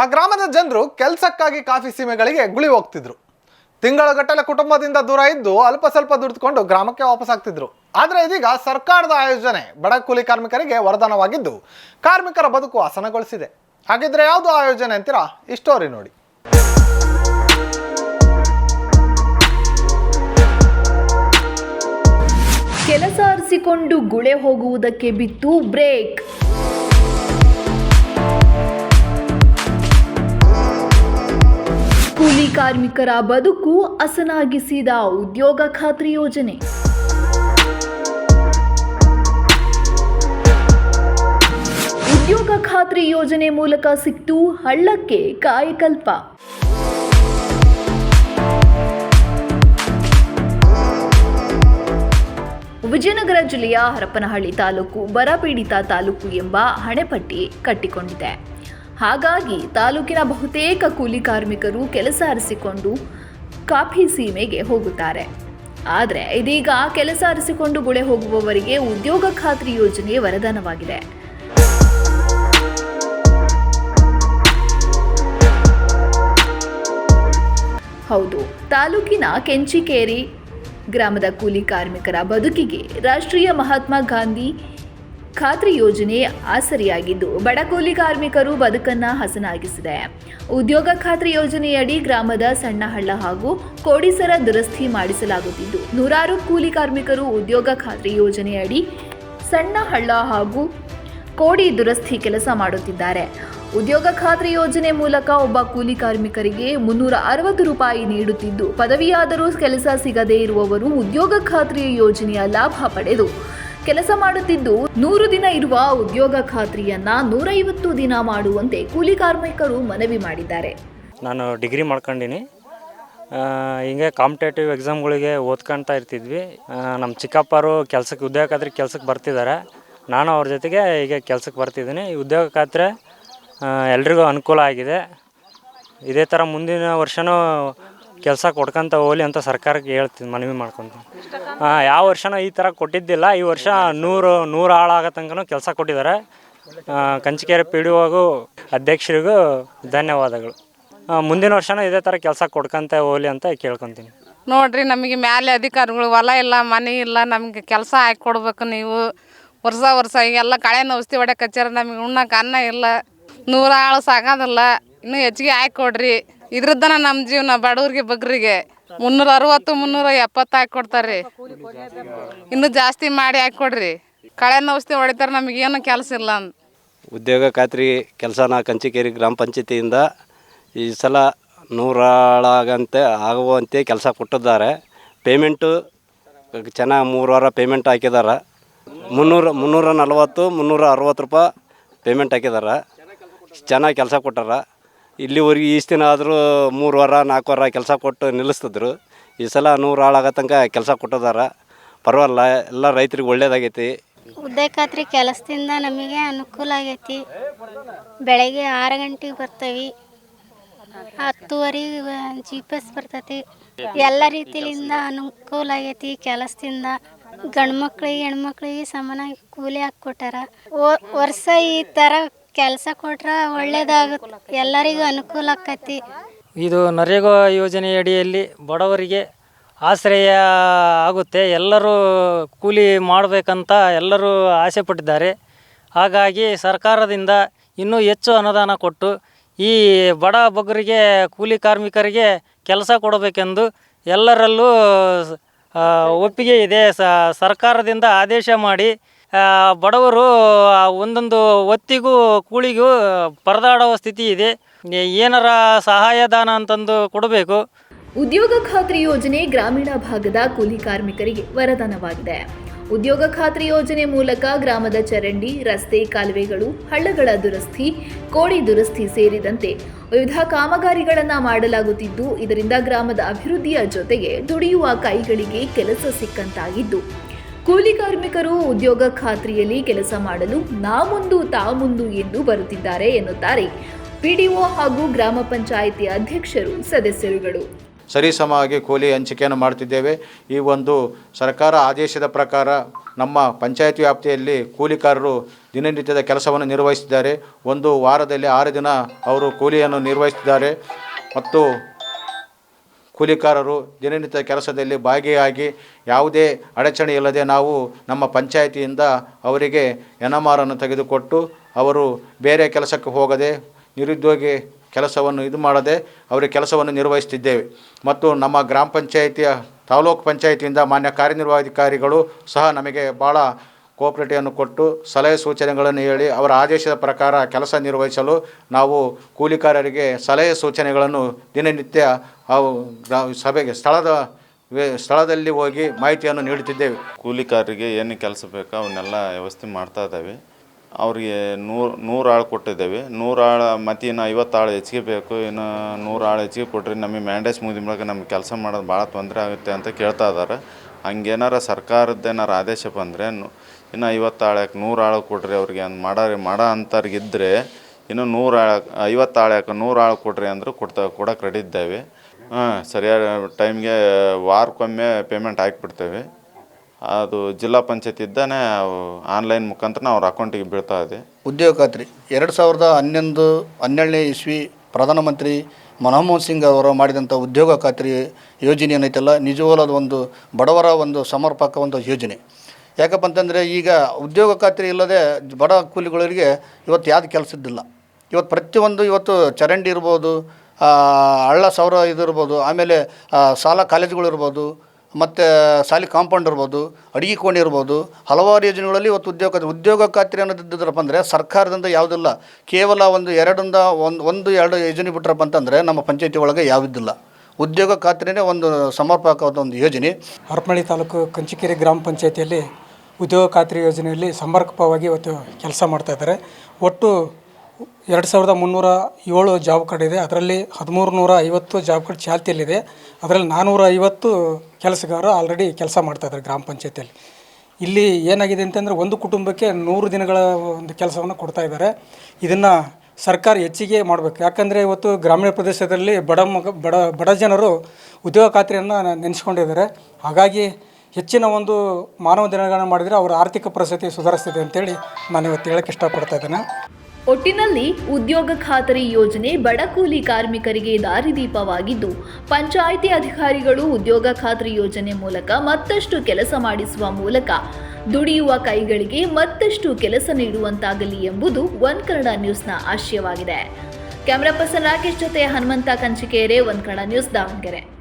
ಆ ಗ್ರಾಮದ ಜನರು ಕೆಲಸಕ್ಕಾಗಿ ಕಾಫಿ ಸೀಮೆಗಳಿಗೆ ಗುಳಿ ಹೋಗ್ತಿದ್ರು. ತಿಂಗಳ ಗಟ್ಟಲೆ ಕುಟುಂಬದಿಂದ ದೂರ ಇದ್ದು ಅಲ್ಪ ಸ್ವಲ್ಪ ದುಡಿದುಕೊಂಡು ಗ್ರಾಮಕ್ಕೆ ವಾಪಸ್ ಆಗ್ತಿದ್ರು. ಆದರೆ ಇದೀಗ ಸರ್ಕಾರದ ಆಯೋಜನೆ ಬಡ ಕೂಲಿ ಕಾರ್ಮಿಕರಿಗೆ ವರದಾನವಾಗಿದ್ದು ಕಾರ್ಮಿಕರ ಬದುಕು ಹಸನಗೊಳಿಸಿದೆ. ಹಾಗಿದ್ರೆ ಯಾವುದು ಆಯೋಜನೆ ಅಂತೀರಾ? ಈ ಸ್ಟೋರಿ ನೋಡಿ. ಕೆಲಸ ಅರಿಸಿಕೊಂಡು ಗುಳೆ ಹೋಗುವುದಕ್ಕೆ ಬಿತ್ತು ಬ್ರೇಕ್. ಕಾರ್ಮಿಕರ ಬದುಕು ಹಸನಾಗಿಸಿದ ಉದ್ಯೋಗ ಖಾತ್ರಿ ಯೋಜನೆ. ಉದ್ಯೋಗ ಖಾತ್ರಿ ಯೋಜನೆ ಮೂಲಕ ಸಿಕ್ತು ಹಳ್ಳಕ್ಕೆ ಕಾಯಕಲ್ಪ. ವಿಜಯನಗರ ಜಿಲ್ಲೆಯ ಹರಪನಹಳ್ಳಿ ತಾಲೂಕು ಬರಪೀಡಿತ ತಾಲೂಕು ಎಂಬ ಹಣೆಪಟ್ಟಿ ಕಟ್ಟಿಕೊಂಡಿದೆ. ಹಾಗಾಗಿ ತಾಲೂಕಿನ ಬಹುತೇಕ ಕೂಲಿ ಕಾರ್ಮಿಕರು ಕೆಲಸ ಅರಿಸಿಕೊಂಡು ಕಾಫಿ ಸೀಮೆಗೆ ಹೋಗುತ್ತಾರೆ. ಆದರೆ ಇದೀಗ ಕೆಲಸ ಅರಿಸಿಕೊಂಡು ಗುಳೆ ಹೋಗುವವರಿಗೆ ಉದ್ಯೋಗ ಖಾತ್ರಿ ಯೋಜನೆ ವರದಾನವಾಗಿದೆ. ಹೌದು, ತಾಲೂಕಿನ ಕೆಂಚಿಕೇರಿ ಗ್ರಾಮದ ಕೂಲಿ ಕಾರ್ಮಿಕರ ಬದುಕಿಗೆ ರಾಷ್ಟ್ರೀಯ ಮಹಾತ್ಮ ಗಾಂಧಿ ಖಾತ್ರಿ ಯೋಜನೆ ಆಸರಿಯಾಗಿದ್ದು ಬಡ ಕೂಲಿ ಕಾರ್ಮಿಕರು ಬದುಕನ್ನ ಹಸನಾಗಿಸಿದೆ. ಉದ್ಯೋಗ ಖಾತ್ರಿ ಯೋಜನೆಯಡಿ ಗ್ರಾಮದ ಸಣ್ಣ ಹಳ್ಳ ಹಾಗೂ ಕೋಡಿಸರ ದುರಸ್ತಿ ಮಾಡಿಸಲಾಗುತ್ತಿದ್ದು, ನೂರಾರು ಕೂಲಿ ಕಾರ್ಮಿಕರು ಉದ್ಯೋಗ ಖಾತ್ರಿ ಯೋಜನೆಯಡಿ ಸಣ್ಣ ಹಳ್ಳ ಹಾಗೂ ಕೋಡಿ ದುರಸ್ತಿ ಕೆಲಸ ಮಾಡುತ್ತಿದ್ದಾರೆ. ಉದ್ಯೋಗ ಖಾತ್ರಿ ಯೋಜನೆ ಮೂಲಕ ಒಬ್ಬ ಕೂಲಿ ಕಾರ್ಮಿಕರಿಗೆ ಮುನ್ನೂರ ಅರವತ್ತು ರೂಪಾಯಿ ನೀಡುತ್ತಿದ್ದು, ಪದವಿಯಾದರೂ ಕೆಲಸ ಸಿಗದೇ ಇರುವವರು ಉದ್ಯೋಗ ಖಾತ್ರಿ ಯೋಜನೆಯ ಲಾಭ ಪಡೆದು ಕೆಲಸ ಮಾಡುತ್ತಿದ್ದು ನೂರು ದಿನ ಇರುವ ಉದ್ಯೋಗ ಖಾತ್ರಿಯನ್ನ ನೂರೈವತ್ತು ದಿನ ಮಾಡುವಂತೆ ಕೂಲಿ ಕಾರ್ಮಿಕರು ಮನವಿ ಮಾಡಿದ್ದಾರೆ. ನಾನು ಡಿಗ್ರಿ ಮಾಡ್ಕೊಂಡಿನಿ. ಹಿಂಗೆ ಕಾಂಪಿಟೇಟಿವ್ ಎಕ್ಸಾಮ್ಗಳಿಗೆ ಓದ್ಕೊಳ್ತಾ ಇರ್ತಿದ್ವಿ. ನಮ್ಮ ಚಿಕ್ಕಪ್ಪರು ಕೆಲಸಕ್ಕೆ ಉದ್ಯೋಗ ಖಾತ್ರಿ ಕೆಲಸಕ್ಕೆ ಬರ್ತಿದ್ದಾರೆ. ನಾನು ಅವ್ರ ಜೊತೆಗೆ ಈಗ ಕೆಲಸಕ್ಕೆ ಬರ್ತಿದ್ದೀನಿ. ಉದ್ಯೋಗ ಖಾತ್ರೆ ಎಲ್ರಿಗೂ ಅನುಕೂಲ ಆಗಿದೆ. ಇದೇ ಥರ ಮುಂದಿನ ವರ್ಷನೂ ಕೆಲಸ ಕೊಡ್ಕೊಂತ ಹೋಗ್ಲಿ ಅಂತ ಸರ್ಕಾರಕ್ಕೆ ಹೇಳ್ತೀನಿ ಮನವಿ ಮಾಡ್ಕೊತ ಆ, ಯಾವ ವರ್ಷನೂ ಈ ಥರ ಕೊಟ್ಟಿದ್ದಿಲ್ಲ. ಈ ವರ್ಷ ನೂರು ನೂರು ಆಳಾಗೋ ತನಕ ಕೆಲಸ ಕೊಟ್ಟಿದ್ದಾರೆ. ಕಂಚಿಕೇರಿ ಪಿ ಡಿ ಒಗೂ ಅಧ್ಯಕ್ಷರಿಗೂ ಧನ್ಯವಾದಗಳು. ಮುಂದಿನ ವರ್ಷನೂ ಇದೇ ಥರ ಕೆಲಸ ಕೊಡ್ಕೊಂತ ಹೋಗ್ಲಿ ಅಂತ ಕೇಳ್ಕೊತೀನಿ. ನೋಡ್ರಿ ನಮಗೆ ಮ್ಯಾಲೆ ಅಧಿಕಾರಿಗಳು ಹೊಲ ಇಲ್ಲ ಮನೆ ಇಲ್ಲ ನಮಗೆ ಕೆಲಸ ಹಾಕಿ ಕೊಡ್ಬೇಕು ನೀವು. ವರ್ಷ ವರ್ಷ ಈಗೆಲ್ಲ ಕಳೆ ಔಷಧಿ ಹೊಡೆ ಕಚ್ಚಾರ ನಮಗೆ ಉಣ್ಣಕ್ಕೆ ಅನ್ನ ಇಲ್ಲ. ನೂರ ಆಳು ಸಾಗೋದಿಲ್ಲ ಇನ್ನೂ ಹೆಚ್ಚಿಗೆ ಹಾಕಿ ಕೊಡ್ರಿ. ಇದ್ರದ್ದನ ನಮ್ಮ ಜೀವನ ಬಡವ್ರಿಗೆ ಬಗ್ರಿಗೆ ಮುನ್ನೂರ ಅರವತ್ತು, ಮುನ್ನೂರ ಎಪ್ಪತ್ತು ಹಾಕಿ ಕೊಡ್ತಾರೆ ಇನ್ನು ಜಾಸ್ತಿ ಮಾಡಿ ಹಾಕಿ ಕೊಡ್ರಿ. ಕಳೆ ಔಷಧಿ ಹೊಡಿತಾರೆ ನಮಗೇನು ಕೆಲಸ ಇಲ್ಲ ಅಂತ ಉದ್ಯೋಗ ಖಾತ್ರಿ ಕೆಲಸನ ಕಂಚಿಕೇರಿ ಗ್ರಾಮ ಪಂಚಾಯತಿಯಿಂದ ಈ ಸಲ ನೂರಾಳಾಗಂತೆ ಆಗುವಂತೆ ಕೆಲಸ ಕೊಟ್ಟಿದ್ದಾರೆ. ಪೇಮೆಂಟು ಚೆನ್ನಾಗಿ ಮೂರು ವಾರ ಪೇಮೆಂಟ್ ಹಾಕಿದ್ದಾರೆ ಮುನ್ನೂರ ಮುನ್ನೂರ ನಲ್ವತ್ತು, ಮುನ್ನೂರ ಅರವತ್ತು ರೂಪಾಯಿ ಪೇಮೆಂಟ್ ಹಾಕಿದ್ದಾರೆ ಚೆನ್ನಾಗಿ ಕೆಲಸ ಕೊಟ್ಟಾರ. ಇಲ್ಲಿವರೆಗೆ ಇಷ್ಟು ದಿನ ಆದರೂ ಮೂರು ವಾರ, ನಾಲ್ಕು ವಾರ ಕೆಲಸ ಕೊಟ್ಟು ನಿಲ್ಲಿಸ್ತಿದ್ರು. ಈ ಸಲ ನೂರು ಆಳಾಗೋ ತನಕ ಕೆಲಸ ಕೊಟ್ಟಿದ್ದಾರೆ ಪರವಾಗಿಲ್ಲ, ಎಲ್ಲ ರೈತರಿಗೆ ಒಳ್ಳೇದಾಗೈತಿ. ಉದ್ದೆ ಖಾತ್ರಿ ಕೆಲಸದಿಂದ ನಮಗೆ ಅನುಕೂಲ ಆಗೈತಿ. ಬೆಳಗ್ಗೆ ಆರು ಗಂಟೆಗೆ ಬರ್ತೀವಿ. ಹತ್ತುವರೆಗೆ ಜಿ ಪಿ ಎಸ್ ಬರ್ತೈತಿ. ಎಲ್ಲ ರೀತಿಯಿಂದ ಅನುಕೂಲ ಆಗೈತಿ ಕೆಲಸದಿಂದ. ಗಂಡು ಮಕ್ಳಿಗೆ ಹೆಣ್ಮಕ್ಳಿಗೆ ಸಮಾನಾಗಿ ಕೂಲಿ ಹಾಕ್ಕೊಟ್ಟಾರ. ವರ್ಷ ಈ ಥರ ಕೆಲಸ ಕೊಟ್ರೆ ಒಳ್ಳೇದಾಗುತ್ತೆ ಎಲ್ಲರಿಗೂ ಅನುಕೂಲ ಆಕತಿ. ಇದು ನರೇಗಾ ಯೋಜನೆ ಅಡಿಯಲ್ಲಿ ಬಡವರಿಗೆ ಆಶ್ರಯ ಆಗುತ್ತೆ. ಎಲ್ಲರೂ ಕೂಲಿ ಮಾಡಬೇಕಂತ ಎಲ್ಲರೂ ಆಸೆ ಪಟ್ಟಿದ್ದಾರೆ. ಹಾಗಾಗಿ ಸರ್ಕಾರದಿಂದ ಇನ್ನೂ ಹೆಚ್ಚು ಅನುದಾನ ಕೊಟ್ಟು ಈ ಬಡ ಬಗ್ಗರಿಗೆ, ಕೂಲಿ ಕಾರ್ಮಿಕರಿಗೆ ಕೆಲಸ ಕೊಡಬೇಕೆಂದು ಎಲ್ಲರಲ್ಲೂ ಒಪ್ಪಿಗೆ ಇದೆ. ಸರ್ಕಾರದಿಂದ ಆದೇಶ ಮಾಡಿ ಬಡವರು ಒಂದೊಂದು ಹೊತ್ತಿಗೂ ಕೂಳಿಗೂ ಪರದಾಡುವ ಸ್ಥಿತಿ ಇದೆ. ಏನಾರ ಸಹಾಯಧನ ಅಂತಂದು ಕೊಡಬೇಕು. ಉದ್ಯೋಗ ಖಾತ್ರಿ ಯೋಜನೆ ಗ್ರಾಮೀಣ ಭಾಗದ ಕೂಲಿ ಕಾರ್ಮಿಕರಿಗೆ ವರದಾನವಾಗಿದೆ. ಉದ್ಯೋಗ ಖಾತ್ರಿ ಯೋಜನೆ ಮೂಲಕ ಗ್ರಾಮದ ಚರಂಡಿ, ರಸ್ತೆ, ಕಾಲುವೆಗಳು, ಹಳ್ಳಗಳ ದುರಸ್ತಿ, ಕೋಡಿ ದುರಸ್ತಿ ಸೇರಿದಂತೆ ವಿವಿಧ ಕಾಮಗಾರಿಗಳನ್ನು ಮಾಡಲಾಗುತ್ತಿದ್ದು, ಇದರಿಂದ ಗ್ರಾಮದ ಅಭಿವೃದ್ಧಿಯ ಜೊತೆಗೆ ದುಡಿಯುವ ಕೈಗಳಿಗೆ ಕೆಲಸ ಸಿಕ್ಕಂತಾಗಿದ್ದು ಕೂಲಿ ಕಾರ್ಮಿಕರು ಉದ್ಯೋಗ ಖಾತ್ರಿಯಲ್ಲಿ ಕೆಲಸ ಮಾಡಲು ನಾ ಮುಂದು ತಾ ಮುಂದು ಎಂದು ಬರುತ್ತಿದ್ದಾರೆ ಎನ್ನುತ್ತಾರೆ. ಪಿಡಿಒ ಹಾಗೂ ಗ್ರಾಮ ಪಂಚಾಯಿತಿ ಅಧ್ಯಕ್ಷರು ಸದಸ್ಯರುಗಳು. ಸರಿಸಮವಾಗಿ ಕೂಲಿ ಹಂಚಿಕೆಯನ್ನು ಮಾಡ್ತಿದ್ದೇವೆ. ಈ ಒಂದು ಸರ್ಕಾರ ಆದೇಶದ ಪ್ರಕಾರ ನಮ್ಮ ಪಂಚಾಯತ್ ವ್ಯಾಪ್ತಿಯಲ್ಲಿ ಕೂಲಿಕಾರರು ದಿನನಿತ್ಯದ ಕೆಲಸವನ್ನು ನಿರ್ವಹಿಸಿದ್ದಾರೆ ಒಂದು ವಾರದಲ್ಲಿ ಆರು ದಿನ ಅವರು ಕೂಲಿಯನ್ನು ನಿರ್ವಹಿಸಿದ್ದಾರೆ ಮತ್ತು ಕೂಲಿಕಾರರು ದಿನನಿತ್ಯ ಕೆಲಸದಲ್ಲಿ ಭಾಗಿಯಾಗಿ ಯಾವುದೇ ಅಡಚಣೆ ಇಲ್ಲದೆ ನಾವು ನಮ್ಮ ಪಂಚಾಯಿತಿಯಿಂದ ಅವರಿಗೆ ಎನಮಾರನ್ನು ತೆಗೆದುಕೊಟ್ಟು ಅವರು ಬೇರೆ ಕೆಲಸಕ್ಕೆ ಹೋಗದೆ ನಿರುದ್ಯೋಗಿ ಕೆಲಸವನ್ನು ಇದು ಮಾಡದೆ ಅವರ ಕೆಲಸವನ್ನು ನಿರ್ವಹಿಸುತ್ತಿದ್ದೇವೆ. ಮತ್ತು ನಮ್ಮ ಗ್ರಾಮ ಪಂಚಾಯಿತಿಯ ತಾಲೂಕು ಪಂಚಾಯಿತಿಯಿಂದ ಮಾನ್ಯ ಕಾರ್ಯನಿರ್ವಾಹಾಧಿಕಾರಿಗಳು ಸಹ ನಮಗೆ ಭಾಳ ಕೋಆಪ್ರೇಟಿವನ್ನು ಕೊಟ್ಟು ಸಲಹೆ ಸೂಚನೆಗಳನ್ನು ಹೇಳಿ ಅವರ ಆದೇಶದ ಪ್ರಕಾರ ಕೆಲಸ ನಿರ್ವಹಿಸಲು ನಾವು ಕೂಲಿಕಾರರಿಗೆ ಸಲಹೆ ಸೂಚನೆಗಳನ್ನು ದಿನನಿತ್ಯ ಅವು ಸಭೆಗೆ ಸ್ಥಳದ ಸ್ಥಳದಲ್ಲಿ ಹೋಗಿ ಮಾಹಿತಿಯನ್ನು ನೀಡುತ್ತಿದ್ದೇವೆ. ಕೂಲಿಕಾರರಿಗೆ ಏನು ಕೆಲಸ ಬೇಕೋ ಅವನ್ನೆಲ್ಲ ವ್ಯವಸ್ಥೆ ಮಾಡ್ತಾ ಇದ್ದಾವೆ. ಅವರಿಗೆ ನೂರು ನೂರು ಆಳು ಕೊಟ್ಟಿದ್ದೇವೆ. ನೂರು ಆಳು ಮತ್ತು ಇನ್ನು ಐವತ್ತು ಆಳು ಹೆಚ್ಚಿಗೆ ಬೇಕು. ಇನ್ನು ನೂರು ಆಳು ಹೆಚ್ಚಿಗೆ ಕೊಟ್ಟರೆ ನಮಗೆ ಮ್ಯಾಂಡೇಜ್ ಮುಗಿದ ಮೇಲೆ ನಮ್ಗೆ ಕೆಲಸ ಮಾಡೋದು ಭಾಳ ತೊಂದರೆ ಆಗುತ್ತೆ ಅಂತ ಕೇಳ್ತಾ ಇದ್ದಾರೆ. ಹಂಗೇನಾರ ಸರ್ಕಾರದ್ದು ಏನಾರ ಆದೇಶ ಬಂದರೆ ಇನ್ನು ಐವತ್ತು ಆಳ್ಯಾಕೆ ನೂರು ಆಳು ಕೊಡ್ರಿ ಅವ್ರಿಗೆ ಅಂತ ಮಾಡೋ ಮಾಡೋ ಅಂಥವ್ರಿಗಿದ್ದರೆ ಇನ್ನು ನೂರು ಆಳ್ಯಾಕೆ ಐವತ್ತು ಆಳ್ಯಾಕೆ ನೂರು ಆಳು ಕೊಡ್ರಿ ಅಂದರೂ ಕೊಡ್ತಾ ಕೊಡಕ್ಕೆ ರೆಡಿ ಇದ್ದೇವೆ. ಹಾಂ, ಸರಿಯಾದ ಟೈಮ್ಗೆ ವಾರಕ್ಕೊಮ್ಮೆ ಪೇಮೆಂಟ್ ಹಾಕಿಬಿಡ್ತೇವೆ. ಅದು ಜಿಲ್ಲಾ ಪಂಚಾಯತ್ ಇದ್ದಾನೆ ಆನ್ಲೈನ್ ಮುಖಾಂತರ ಅವ್ರ ಅಕೌಂಟಿಗೆ ಬೀಳ್ತಾ ಇದೆ. ಉದ್ಯೋಗ ಖಾತ್ರಿ ಎರಡು ಸಾವಿರದ ಹನ್ನೊಂದು, ಹನ್ನೆರಡನೇ ಇಸ್ವಿ ಪ್ರಧಾನಮಂತ್ರಿ ಮನಮೋಹನ್ ಸಿಂಗ್ ಅವರು ಮಾಡಿದಂಥ ಉದ್ಯೋಗ ಖಾತ್ರಿ ಯೋಜನೆ ಏನೈತಲ್ಲ ನಿಜವಾದ ಒಂದು ಬಡವರ ಒಂದು ಸಮರ್ಪಕ ಒಂದು ಯೋಜನೆ. ಯಾಕಪ್ಪ ಅಂತಂದರೆ ಈಗ ಉದ್ಯೋಗ ಖಾತ್ರಿ ಇಲ್ಲದೆ ಬಡ ಕೂಲಿಗಳಿಗೆ ಇವತ್ತು ಯಾವ್ದು ಕೆಲಸ ಇದ್ದಿಲ್ಲ ಇವತ್ತು ಪ್ರತಿಯೊಂದು ಇವತ್ತು ಚರಂಡಿ ಇರ್ಬೋದು ಹಳ್ಳ, ಸೌರ ಇದಿರ್ಬೋದು, ಆಮೇಲೆ ಶಾಲಾ ಕಾಲೇಜುಗಳು ಇರ್ಬೋದು ಮತ್ತು ಸಾಲಿ ಕಾಂಪೌಂಡ್ ಇರ್ಬೋದು, ಅಡಿಗೆ ಕೋಣೆ ಇರ್ಬೋದು, ಹಲವಾರು ಯೋಜನೆಗಳಲ್ಲಿ ಇವತ್ತು ಉದ್ಯೋಗ ಉದ್ಯೋಗ ಖಾತ್ರಿ ಅನ್ನೋದಿದ್ದರಪ್ಪ ಅಂದರೆ ಸರ್ಕಾರದಿಂದ ಯಾವುದಿಲ್ಲ. ಕೇವಲ ಒಂದು ಎರಡರಿಂದ ಒಂದು ಒಂದು, ಎರಡು ಯೋಜನೆ ಬಿಟ್ರಪ್ಪ ಅಂತಂದರೆ ನಮ್ಮ ಪಂಚಾಯತಿ ಒಳಗೆ ಯಾವುದಿಲ್ಲ. ಉದ್ಯೋಗ ಖಾತ್ರಿನೇ ಒಂದು ಸಮರ್ಪಕವಾದ ಒಂದು ಯೋಜನೆ. ಹರಪನಹಳ್ಳಿ ತಾಲೂಕು ಕಂಚಿಕೆರೆ ಗ್ರಾಮ ಪಂಚಾಯತಿಯಲ್ಲಿ ಉದ್ಯೋಗ ಖಾತ್ರಿ ಯೋಜನೆಯಲ್ಲಿ ಸಮರ್ಪಕವಾಗಿ ಇವತ್ತು ಕೆಲಸ ಮಾಡ್ತಾಯಿದ್ದಾರೆ ಒಟ್ಟು ಎರಡು ಸಾವಿರದ ಮುನ್ನೂರ ಏಳು ಜಾಬ್ ಕಾರ್ಡ್ ಇದೆ. ಅದರಲ್ಲಿ ಹದಿಮೂರು ನೂರ ಐವತ್ತು ಜಾಬ್ ಕಾರ್ಡ್ ಚಾಲ್ತಿಯಲ್ಲಿದೆ. ಅದರಲ್ಲಿ ನಾನ್ನೂರ ಐವತ್ತು ಕೆಲಸಗಾರರು ಆಲ್ರೆಡಿ ಕೆಲಸ ಮಾಡ್ತಾ ಇದ್ದಾರೆ ಗ್ರಾಮ ಪಂಚಾಯತಿಯಲ್ಲಿ. ಇಲ್ಲಿ ಏನಾಗಿದೆ ಅಂತಂದರೆ ಒಂದು ಕುಟುಂಬಕ್ಕೆ ನೂರು ದಿನಗಳ ಒಂದು ಕೆಲಸವನ್ನು ಕೊಡ್ತಾ ಇದ್ದಾರೆ. ಇದನ್ನು ಸರ್ಕಾರ ಹೆಚ್ಚಿಗೆ ಮಾಡಬೇಕು. ಯಾಕಂದರೆ ಇವತ್ತು ಗ್ರಾಮೀಣ ಪ್ರದೇಶದಲ್ಲಿ ಬಡ ಮಗ, ಬಡ ಬಡ ಜನರು ಉದ್ಯೋಗ ಖಾತ್ರಿಯನ್ನು ನೆನೆಸ್ಕೊಂಡಿದ್ದಾರೆ. ಹಾಗಾಗಿ ಹೆಚ್ಚಿನ ಒಂದು ಮಾನವ ದಿನಗಳನ್ನು ಮಾಡಿದರೆ ಅವರ ಆರ್ಥಿಕ ಪರಿಸ್ಥಿತಿ ಸುಧಾರಿಸ್ತಿದೆ ಅಂತೇಳಿ ನಾನು ಇವತ್ತು ಹೇಳೋಕ್ಕೆ ಇಷ್ಟಪಡ್ತಾ ಇದ್ದೇನೆ. ಒಟ್ಟಿನಲ್ಲಿ ಉದ್ಯೋಗ ಖಾತರಿ ಯೋಜನೆ ಬಡ ಕೂಲಿ ಕಾರ್ಮಿಕರಿಗೆ ದಾರಿದೀಪವಾಗಿದ್ದು, ಪಂಚಾಯಿತಿ ಅಧಿಕಾರಿಗಳು ಉದ್ಯೋಗ ಖಾತ್ರಿ ಯೋಜನೆ ಮೂಲಕ ಮತ್ತಷ್ಟು ಕೆಲಸ ಮಾಡಿಸುವ ಮೂಲಕ ದುಡಿಯುವ ಕೈಗಳಿಗೆ ಮತ್ತಷ್ಟು ಕೆಲಸ ನೀಡುವಂತಾಗಲಿ ಎಂಬುದು ಒನ್ ಕನ್ನಡ ನ್ಯೂಸ್ನ ಆಶಯವಾಗಿದೆ. ಕ್ಯಾಮರಾ ಪರ್ಸನ್ ರಾಕೇಶ್ ಜೊತೆ ಹನುಮಂತ ಕಂಚಿಕೇರೆ ಒನ್ ಕನ್ನಡ ನ್ಯೂಸ್ ದಾವಣಗೆರೆ.